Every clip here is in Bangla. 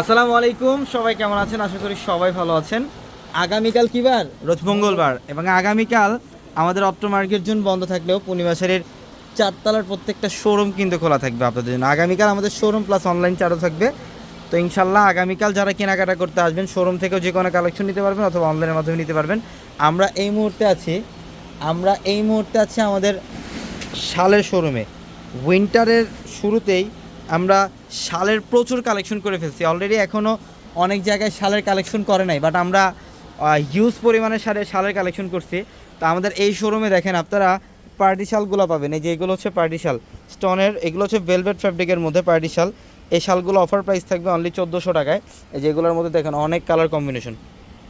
আসসালামু আলাইকুম, সবাই কেমন আছেন? আশা করি সবাই ভালো আছেন। আগামীকাল কি বার রোজ মঙ্গলবার। এবং আগামীকাল আমাদের অপ্টো মার্কেট জোন বন্ধ থাকলেও পূর্ণিমাশারের চারতলার প্রত্যেকটা শোরুম কিন্তু খোলা থাকবে আপনাদের জন্য। আগামীকাল আমাদের শোরুম প্লাস অনলাইন চালু থাকবে। তো ইনশাল্লাহ আগামীকাল যারা কেনাকাটা করতে আসবেন, শোরুম থেকেও যে কোনো কালেকশন নিতে পারবেন অথবা অনলাইনের মাধ্যমে নিতে পারবেন। আমরা এই মুহূর্তে আছি, আমরা এই মুহূর্তে আছি আমাদের শালের শোরুমে। উইন্টারের শুরুতেই আমরা শালের প্রচুর কালেকশন করে ফেলছি। অলরেডি এখনও অনেক জায়গায় শালের কালেকশন করে নাই বাট আমরা হিউজ পরিমাণে শালের শালের কালেকশন করছি। তো আমাদের এই শোরুমে দেখেন আপনারা পার্টি শালগুলো পাবেন। এই যে এগুলো হচ্ছে পার্টি শাল। স্টোনের এগুলো হচ্ছে ভেলভেট ফ্যাব্রিকের মধ্যে পার্টি শাল। এই শালগুলো অফার প্রাইস থাকবে অনলি চোদ্দোশো টাকায়। এই যে এগুলোর মধ্যে দেখেন অনেক কালার কম্বিনেশন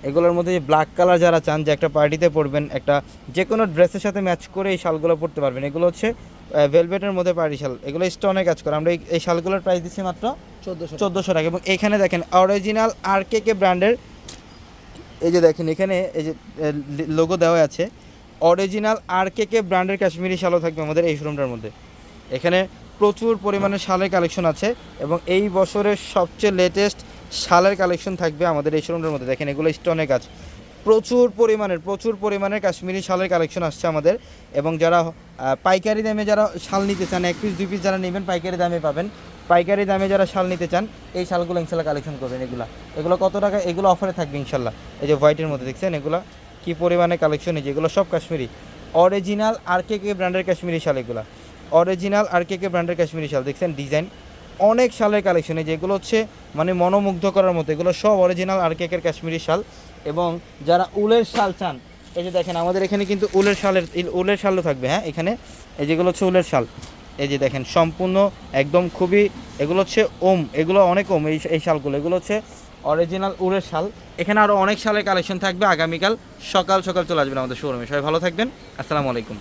এগুলোর মধ্যে যে ব্ল্যাক কালার যারা চান, যে একটা পার্টিতে পরবেন, একটা যে কোনো ড্রেসের সাথে ম্যাচ করে এই শালগুলো পরতে পারবেন। এগুলো হচ্ছে ভেলভেটের মধ্যে পার্টি শাল। এগুলো স্টোনে কাজ করে। আমরা এই- শালগুলোর প্রাইস দিচ্ছি মাত্র চোদ্দোশো চোদ্দোশো টাকা। এবং এখানে দেখেন অরিজিনাল আর কে কে ব্র্যান্ডের এই যে দেখেন এখানে এই যে লোগো দেওয়া আছে। অরিজিনাল আর কে কে ব্র্যান্ডের কাশ্মীরি শালও থাকবে আমাদের এই শোরুমটার মধ্যে। এখানে প্রচুর পরিমাণে শালের কালেকশন আছে এবং এই বছরের সবচেয়ে লেটেস্ট শালের কালেকশন থাকবে আমাদের এই শোরুমটার মধ্যে। দেখেন এগুলো স্টোনের কাজ। প্রচুর পরিমাণের প্রচুর পরিমাণের কাশ্মীরি শালের কালেকশন আসছে আমাদের। এবং যারা পাইকারি দামে যারা শাল নিতে চান, এক পিস দুই পিস যারা নেবেন, পাইকারি দামে পাবেন। পাইকারি দামে যারা শাল নিতে চান, এই শালগুলো ইনশাল্লাহ কালেকশন করবেন এগুলা। এগুলো কত টাকা? এগুলো অফারে থাকবে ইনশাল্লাহ এই যে হোয়াইটের মধ্যে দেখছেন, এগুলো কি পরিমাণে কালেকশন এই যেগুলো সব কাশ্মীরি। অরিজিনাল আর কে কে ব্র্যান্ডের কাশ্মীরি শাল এগুলো। অরিজিনাল আর কে কে ব্র্যান্ডের কাশ্মীরি শাল, দেখছেন ডিজাইন অনেক শালের কালেকশন এই যেগুলো হচ্ছে মানে মনোমুগ্ধ করার মতো, এগুলো সব অরিজিনাল আর কেকের কাশ্মীরি শাল। এবং যারা উলের শাল চান, এই যে দেখেন আমাদের এখানে কিন্তু উলের শালের উলের শালও থাকবে হ্যাঁ এখানে। এই যেগুলো হচ্ছে উলের শাল। এই যে দেখেন, সম্পূর্ণ একদম খুবই, এগুলো হচ্ছে ওম, এগুলো অনেক ওম, এই এই শালগুলো। এগুলো হচ্ছে অরিজিনাল উলের শাল। এখানে আরও অনেক শালের কালেকশন থাকবে। আগামীকাল সকাল সকাল চলে আসবেন আমাদের শোরুমে সবাই ভালো থাকবেন। আসসালামু আলাইকুম।